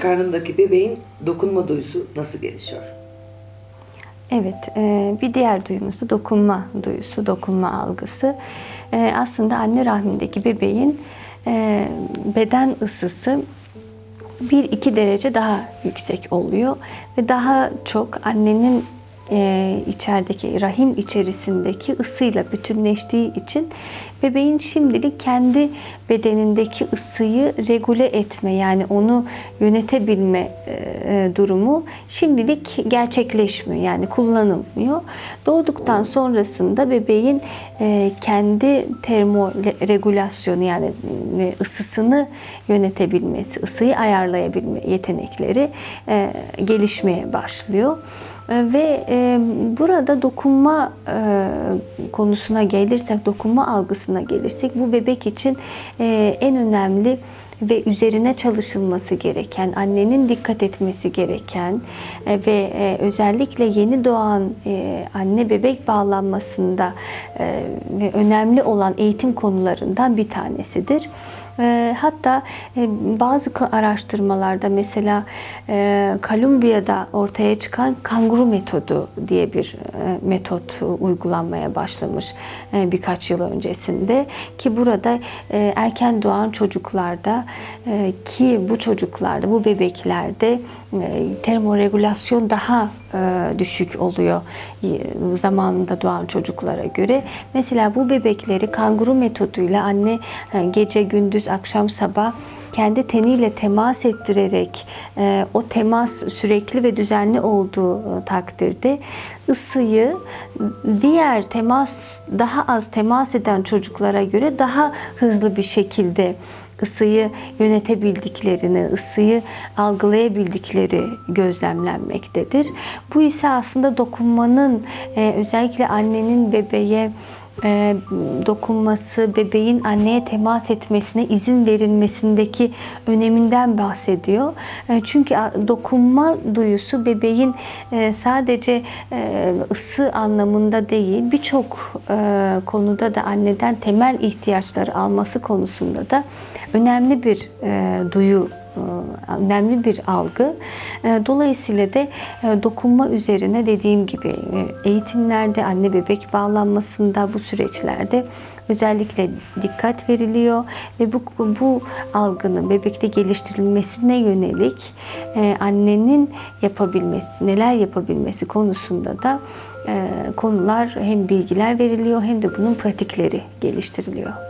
karnındaki bebeğin dokunma duyusu nasıl gelişiyor? Evet, e, bir diğer duyumuz da dokunma duyusu, dokunma algısı. E, Aslında anne rahmindeki bebeğin e, beden ısısı 1-2 derece daha yüksek oluyor ve daha çok annenin e, içerideki rahim içerisindeki ısıyla bütünleştiği için bebeğin şimdilik kendi bedenindeki ısıyı regüle etme yani onu yönetebilme e, e, durumu şimdilik gerçekleşmiyor yani kullanılmıyor. Doğduktan sonrasında bebeğin e, kendi termoregülasyonu yani e, ısısını yönetebilmesi, ısıyı ayarlayabilme yetenekleri e, gelişmeye başlıyor. E, Ve e, burada dokunma e, konusuna gelirsek, dokunma algısına gelirsek bu bebek için e, en önemli ve üzerine çalışılması gereken, annenin dikkat etmesi gereken e, ve e, özellikle yeni doğan e, anne bebek bağlanmasında önemli olan eğitim konularından bir tanesidir. Hatta bazı araştırmalarda mesela Kolumbiya'da ortaya çıkan kanguru metodu diye bir metot uygulanmaya başlamış birkaç yıl öncesinde ki burada erken doğan çocuklarda e, ki bu çocuklarda bu bebeklerde e, termoregülasyon daha e, düşük oluyor e, zamanında doğan çocuklara göre. Mesela bu bebekleri kanguru metoduyla anne gece gündüz akşam sabah kendi teniyle temas ettirerek o temas sürekli ve düzenli olduğu e, takdirde ısıyı diğer temas daha az temas eden çocuklara göre daha hızlı bir şekilde ısıyı yönetebildiklerini, ısıyı algılayabildikleri gözlemlenmektedir. Bu ise aslında dokunmanın e, özellikle annenin bebeğe e, dokunması, bebeğin anneye temas etmesine izin verilmesindeki öneminden bahsediyor. E, çünkü dokunma duyusu bebeğin e, sadece e, ısı anlamında değil, birçok e, konuda da anneden temel ihtiyaçları alması konusunda da önemli bir e, duyu önemli bir algı. E, Dolayısıyla da e, dokunma üzerine dediğim gibi e, eğitimlerde, anne bebek bağlanmasında bu süreçlerde özellikle dikkat veriliyor ve bu bu algının bebekte geliştirilmesine yönelik e, annenin yapabilmesi, neler yapabilmesi konusunda da e, konular hem bilgiler veriliyor hem de bunun pratikleri geliştiriliyor.